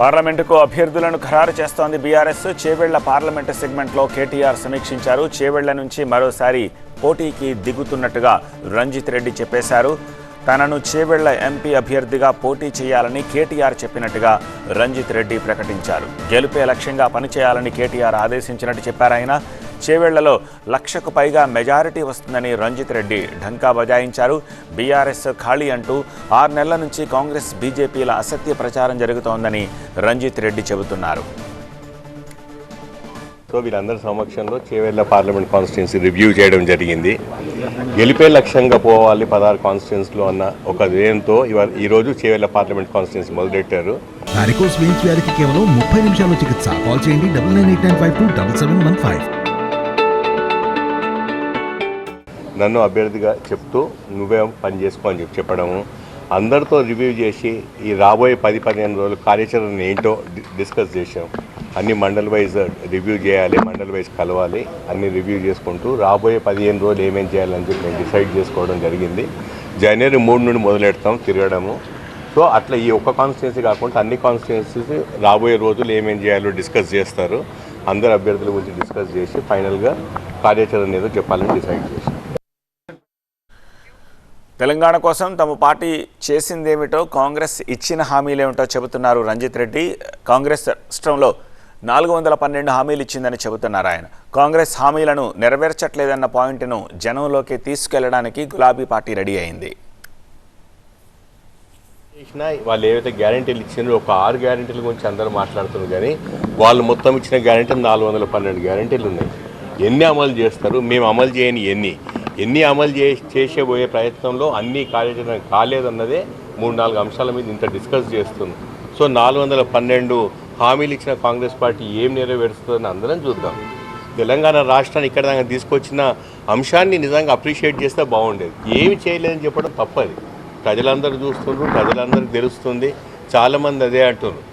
పార్లమెంటుకు అభ్యర్థులను ఖరారు చేస్తోంది బీఆర్ఎస్. చేవెళ్ళ పార్లమెంటు సెగ్మెంట్లో కేటీఆర్ సమీక్షించారు. చేవెళ్ళ నుంచి మరోసారి పోటీకి దిగుతున్నట్టుగా రంజిత్ రెడ్డి చెప్పేశారు. తనను చేవెళ్ళ ఎంపీ అభ్యర్థిగా పోటీ చేయాలని కేటీఆర్ చెప్పినట్టుగా రంజిత్ రెడ్డి ప్రకటించారు. గెలుపే లక్ష్యంగా పనిచేయాలని కేటీఆర్ ఆదేశించినట్టు చెప్పారు ఆయన. చేవెళ్ళలో లక్షకు పైగా మెజారిటీ వస్తుందని రంజిత్ రెడ్డి ఢంకా బజాయించారు. బీఆర్ఎస్ ఖాళీ అంటూ ఆరు నెలల నుంచి కాంగ్రెస్ బీజేపీల అసత్య ప్రచారం జరుగుతోందని రంజిత్ రెడ్డి చెబుతున్నారు. సో వీళ్ళందరి సమక్షంలో చేవెళ్ళ పార్లమెంట్ కాన్స్టిట్యున్సీ రివ్యూ చేయడం జరిగింది. గెలిపే లక్ష్యంగా పోవాలి పదహారు కాన్స్టిట్యున్సీలో అన్న ఒక ఇవాళ ఈరోజు చేవెళ్ళ పార్లమెంట్ కాన్స్టిట్యున్సీ మొదలెట్టారు. వారికోస్ వ్యాధికి కేవలం ముప్పై నిమిషాల చికిత్స. కాల్ చేయండి double nine eight nine five two double seven one five. నన్ను అభ్యర్థిగా చెప్తూ నువ్వే పని చేసుకో అని చెప్పి చెప్పడము. అందరితో రివ్యూ చేసి ఈ రాబోయే పది పదిహేను రోజులు కార్యాచరణ ఏంటో డి- డిస్కస్ చేసాం అన్ని మండల్ వైజ్ రివ్యూ చేయాలి మండల్ వైజ్ కలవాలి అన్ని రివ్యూ చేసుకుంటూ రాబోయే పదిహేను రోజులు ఏమేమి చేయాలని చెప్పి మేము డిసైడ్ చేసుకోవడం జరిగింది. జనవరి మూడు నుండి మొదలెడతాం తిరగడము. సో అట్లా ఈ ఒక్క కాన్స్టిట్యున్సీ కాకుండా అన్ని కాన్స్టిట్యున్సీస్ రాబోయే రోజులు ఏమేమి చేయాలో డిస్కస్ చేస్తారు. అందరు అభ్యర్థుల గురించి డిస్కస్ చేసి ఫైనల్గా కార్యాచరణ ఏదో చెప్పాలని డిసైడ్ చేసాం తెలంగాణ కోసం తమ పార్టీ చేసిందేమిటో కాంగ్రెస్ ఇచ్చిన హామీలేమిటో చెబుతున్నారు రంజిత్ రెడ్డి. కాంగ్రెస్ రాష్ట్రంలో నాలుగు వందల పన్నెండు హామీలు ఇచ్చిందని చెబుతున్నారు ఆయన. కాంగ్రెస్ హామీలను నెరవేర్చట్లేదన్న పాయింట్ను జనంలోకి తీసుకెళ్ళడానికి గులాబీ పార్టీ రెడీ అయింది. చేసిన వాళ్ళు ఏవైతే గ్యారంటీలు ఇచ్చిండ్రో ఒక ఆరు గ్యారంటీల గురించి అందరూ మాట్లాడుతున్నారు కానీ వాళ్ళు మొత్తం ఇచ్చిన గ్యారంటీలు నాలుగు వందల పన్నెండు గ్యారంటీలు ఉన్నాయి. ఎన్ని అమలు చేస్తారు? మేము అమలు చేయని ఎన్ని? ఎన్ని అమలు చే చేసే పోయే ప్రయత్నంలో అన్నీ కాలేజీ కాలేదన్నదే మూడు నాలుగు అంశాల మీద ఇంత డిస్కస్ చేస్తుంది. సో నాలుగు వందల పన్నెండు హామీలు ఇచ్చిన కాంగ్రెస్ పార్టీ ఏం నెరవేరుస్తుందని అందరం చూద్దాం. తెలంగాణ రాష్ట్రాన్ని ఇక్కడ దాకా తీసుకొచ్చిన అంశాన్ని నిజంగా అప్రిషియేట్ చేస్తే బాగుండేది. ఏమి చేయలేదని చెప్పడం తప్పది. ప్రజలందరూ చూస్తున్నారు ప్రజలందరికీ తెలుస్తుంది చాలామంది అదే అంటున్నారు.